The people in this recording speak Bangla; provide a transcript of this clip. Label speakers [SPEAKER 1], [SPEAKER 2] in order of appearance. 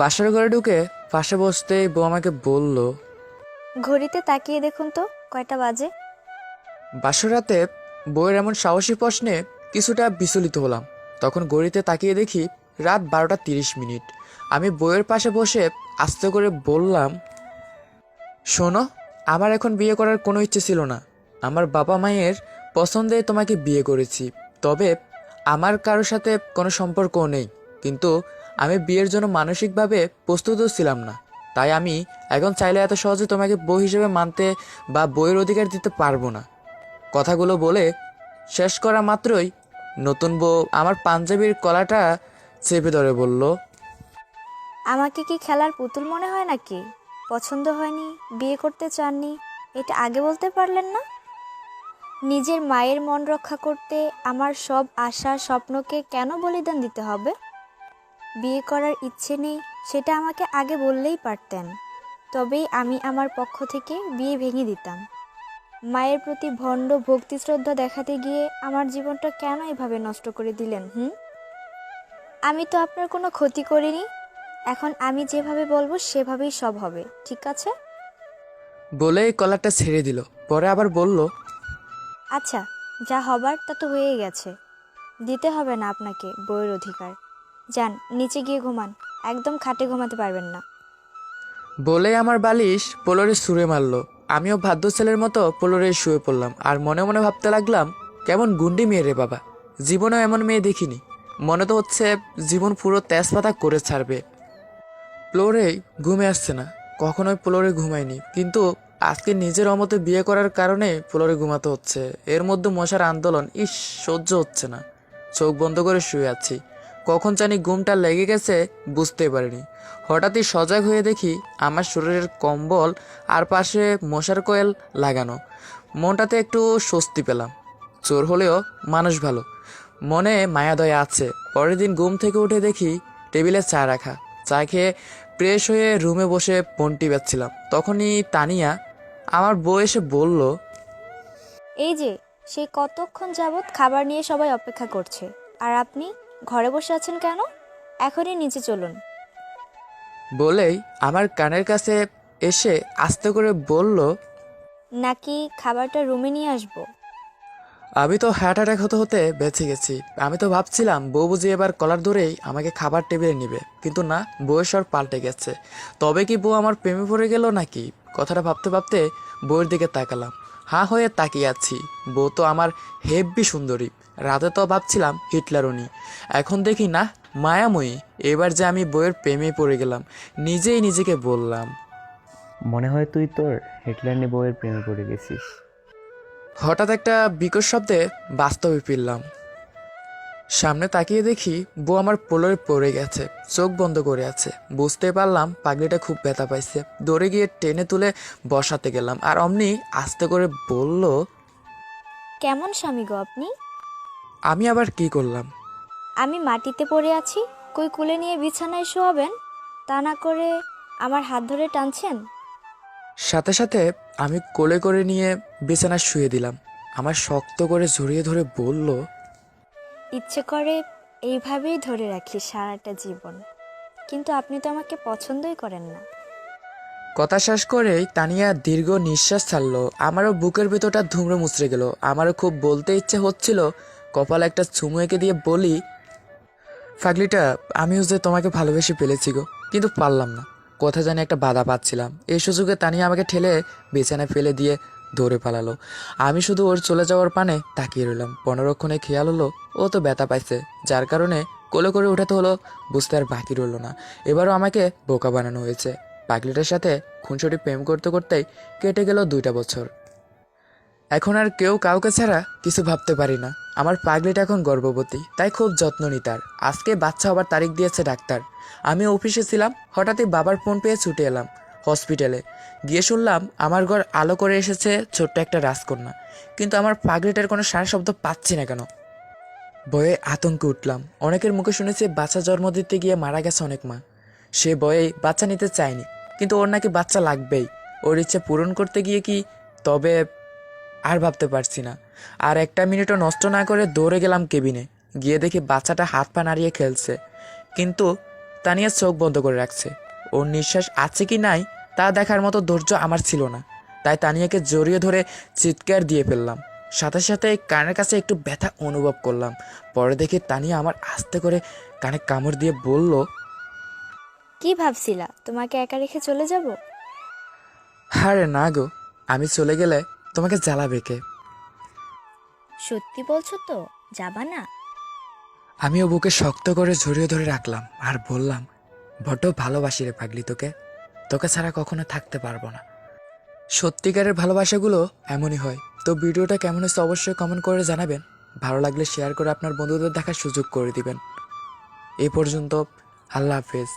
[SPEAKER 1] বাসার ঘরে ঢুকে পাশে বসতেই বউ আমাকে বলল
[SPEAKER 2] ঘড়িতে তাকিয়ে দেখুন তো কয়টা বাজে?
[SPEAKER 1] বাসর রাতে বউয়ের এমন সাহসী প্রশ্নে কিছুটা বিচলিত হলাম। তখন ঘড়িতে তাকিয়ে দেখি রাত বারোটা তিরিশ মিনিট। আমি বউয়ের পাশে বসে আস্তে করে বললাম শোনো আমার এখন বিয়ে করার কোনো ইচ্ছে ছিল না। আমার বাবা মায়ের পছন্দে তোমাকে বিয়ে করেছি। তবে আমার কারোর সাথে কোনো সম্পর্কও নেই। কিন্তু আমি বিয়ের জন্য মানসিকভাবে প্রস্তুতও ছিলাম না। তাই আমি এখন চাইলে এত সহজে তোমাকে বউ হিসেবে মানতে বা বইয়ের অধিকার দিতে পারব না। কথাগুলো বলে শেষ করা মাত্রই নতুন বউ আমার পাঞ্জাবির কলাটা চেপে ধরে বলল,
[SPEAKER 2] আমাকে কি খেলার পুতুল মনে হয় নাকি? পছন্দ হয়নি, বিয়ে করতে চাননি, এটা আগে বলতে পারলেন না? নিজের মায়ের মন রক্ষা করতে আমার সব আশা স্বপ্নকে কেন বলিদান দিতে হবে? বিয়ে করার ইচ্ছে নেই সেটা আমাকে আগে বললেই পারতেন। তবেই আমি আমার পক্ষ থেকে বিয়ে ভেঙে দিতাম। মায়ের প্রতি ভণ্ড ভক্তি শ্রদ্ধা দেখাতে গিয়ে আমার জীবনটা কেন এভাবে নষ্ট করে দিলেন হুম? আমি তো আপনার কোনো ক্ষতি করিনি। এখন আমি যেভাবে বলব সেভাবেই সব হবে ঠিক আছে?
[SPEAKER 1] বলেই কলারটা ছেড়ে দিল। পরে আবার বলল
[SPEAKER 2] আচ্ছা যা হবার তা তো হয়েই গেছে। দিতে হবে না আপনাকে বইয়ের অধিকার। যান, নিচে গিয়ে ঘুমান। একদম খাটে ঘুমাতে পারবেন না।
[SPEAKER 1] বলে আমার বালিশ পোলরে সুরে মারলো। আমিও ভাদ্য ছেলের মতো পোলরে শুয়ে পড়লাম। আর মনে মনে ভাবতে লাগলাম, কেমন গুন্ডি মেয়ে রে বাবা। জীবনেও এমন মেয়ে দেখিনি। মনে তো হচ্ছে জীবন পুরো তেজপাতা করে ছাড়বে। প্লোরে ঘুমে আসছে না। কখনোই ফ্লোরে ঘুমায়নি। কিন্তু আজকে নিজের অমতে বিয়ে করার কারণে ফ্লোরে ঘুমাতে হচ্ছে। এর মধ্যে মশার আন্দোলন, ইস, সহ্য হচ্ছে না। চোখ বন্ধ করে শুয়ে আছি। কখন জানি ঘুমটা লেগে গেছে বুঝতে পারিনি। হঠাৎই সজাগ হয়ে দেখি আমার শরীরের কম্বল আর পাশে মশার কয়েল লাগানো। মনটাতে একটু স্বস্তি পেলাম। চোর হলেও মানুষ ভালো। মনে মায়াদয়া আছে। পরের দিন ঘুম থেকে উঠে দেখি টেবিলে চা রাখা। চা খেয়ে ফ্রেশ হয়ে রুমে বসে পন্টি বাচ্ছিলাম তখনই তানিয়া আমার বউ এসে বলল,
[SPEAKER 2] এই যে সেই কতক্ষণ যাবৎ খাবার নিয়ে সবাই অপেক্ষা করছে। আর আপনি? ঘরে বসে আছেন কেন? এখনই নিচে চলুন।
[SPEAKER 1] বলেই আমার কানের কাছে এসে আস্তে করে বলল
[SPEAKER 2] নাকি খাবারটা রুমে নিয়ে আসব?
[SPEAKER 1] আমি তো হার্ট অ্যাটাক হতে হতে বেঁচে গেছি। আমি তো ভাবছিলাম বউ বুঝি এবার কলার ধরেই আমাকে খাবার টেবিলে নিবে। কিন্তু না বউয়ের স্বর পাল্টে গেছে। তবে কি বউ আমার প্রেমে পড়ে গেল নাকি? কথাটা ভাবতে ভাবতে বউয়ের দিকে তাকালাম। হা হয়ে তাকিয়ে আছি। বউ তো আমার হেব্বি সুন্দরী। রাতে তো ভাবছিলাম হিটলারনি এখন দেখি না মায়াময়ী এবার যে আমি বইয়ের প্রেমে পড়ে গেলাম নিজেই নিজেকে বললাম।
[SPEAKER 3] মনে হয় তুই তোর হিটলার নিয়ে বইয়ের প্রেমে পড়ে গেছিস।
[SPEAKER 1] হঠাৎ একটা বিকট শব্দে বাস্তবে ফিরলাম। সামনে তাকিয়ে দেখি বউ আমার পোলরে পড়ে গেছে চোখ বন্ধ করে আছে। বুঝতে পারলাম পাগলিটা খুব ব্যথা পাইছে। দৌড়ে গিয়ে টেনে তুলে বসাতে গেলাম আর অমনি আস্তে করে বলল
[SPEAKER 2] কেমন স্বামী গো আপনি?
[SPEAKER 1] আমি আবার কি করলাম?
[SPEAKER 2] আমি মাটিতে পড়ে আছি কই কুলে নিয়ে বিছানায় শোয়াবেন? তা না করে আমার হাত ধরে টানছেন?
[SPEAKER 1] সাথে সাথে আমি কোলে করে নিয়ে বিছানা শুয়ে দিলাম। আমার শক্ত করে জড়িয়ে ধরে বলল
[SPEAKER 2] ইচ্ছে করে এইভাবেই ধরে রাখি সারাটা জীবন কিন্তু আপনি তো আমাকে পছন্দই করেন না।
[SPEAKER 1] কথা শেষ করেই তানিয়া দীর্ঘ নিঃশ্বাস ছাড়লো। আমারও বুকের ভেতরটা ধুমড়ে মুচড়ে গেল। আমারও খুব বলতে ইচ্ছে হচ্ছিল কপালে একটা চুমু এঁকে দিয়ে বলি, ফাগলিটা, আমিও যে তোমাকে ভালোবেসে ফেলেছি গো, কিন্তু পারলাম না। কথা জানি একটা বাধা পাচ্ছিলাম। এই সুযোগে তানিয়া আমাকে ঠেলে বিছানায় ফেলে দিয়ে দৌড়ে পালালো। আমি শুধু ওর চলে যাওয়ার পানে তাকিয়ে রইলাম। পনেরোক্ষণে খেয়াল হলো, ও তো ব্যথা পাইছে, যার কারণে কোলে করে উঠাতে হলো, বুঝতে আর বাকি রইল না। এবারও আমাকে বোকা বানানো হয়েছে। পাগলিটার সাথে খুনসুটি প্রেম করতে করতেই কেটে গেল দুইটা বছর। এখন আর কেউ কাউকে ছাড়া কিছু ভাবতে পারি না। আমার পাগলিটা এখন গর্ভবতী, তাই খুব যত্ন নি তার। আজকে বাচ্চা হবার তারিখ দিয়েছে ডাক্তার। আমি অফিসে ছিলাম, হঠাৎই বাবার ফোন পেয়ে ছুটে এলাম হসপিটালে। গিয়ে শুনলাম আমার ঘর আলো করে এসেছে ছোট্ট একটা রাজকন্যা। কিন্তু আমার পাগলিটার কোনো সারা শব্দ পাচ্ছি না কেন? ভয়ে আতঙ্কে উঠলাম। অনেকের মুখে শুনেছি বাচ্চা জন্ম দিতে গিয়ে মারা গেছে অনেক মা। সে ভয়েই বাচ্চা নিতে চায়নি, কিন্তু ওর নাকি বাচ্চা লাগবেই। ওর ইচ্ছে পূরণ করতে গিয়ে কি? তবে আর ভাবতে পারছি না। আর একটা মিনিটও নষ্ট না করে দৌড়ে গেলাম কেবিনে। গিয়ে দেখি বাচ্চাটা হাত পা নাড়িয়ে খেলছে। কিন্তু তানিয়া চোখ বন্ধ করে রাখছে। ওর নিঃশ্বাস আছে কি নাই তা দেখার মতো ধৈর্য আমার ছিল না। তাই তানিয়াকে জড়িয়ে ধরে চিৎকার দিয়ে ফেললাম। সাথে সাথে কানের কাছে একটু ব্যথা অনুভব করলাম। পরে দেখি তানিয়া আমার আস্তে করে কানে কামড় দিয়ে বলল
[SPEAKER 2] কি ভাবছিলা? তোমাকে একা রেখে চলে যাব?
[SPEAKER 1] আরে না গো আমি চলে গেলে তোমাকে জ্বালাবে কে?
[SPEAKER 2] সত্যি বলছো তো যাবা না?
[SPEAKER 1] আমিও বুকে শক্ত করে জড়িয়ে ধরে রাখলাম আর বললাম বড্ড ভালোবাসি রে পাগলি তোকে। তোকে ছাড়া কখনো থাকতে পারব না। সত্যিকারের ভালোবাসাগুলো এমনই হয়। তো ভিডিওটা কেমন হচ্ছে অবশ্যই কমেন্ট করে জানাবেন। ভালো লাগলে শেয়ার করে আপনার বন্ধুদের দেখার সুযোগ করে দিবেন। এই পর্যন্ত আল্লাহ হাফেজ।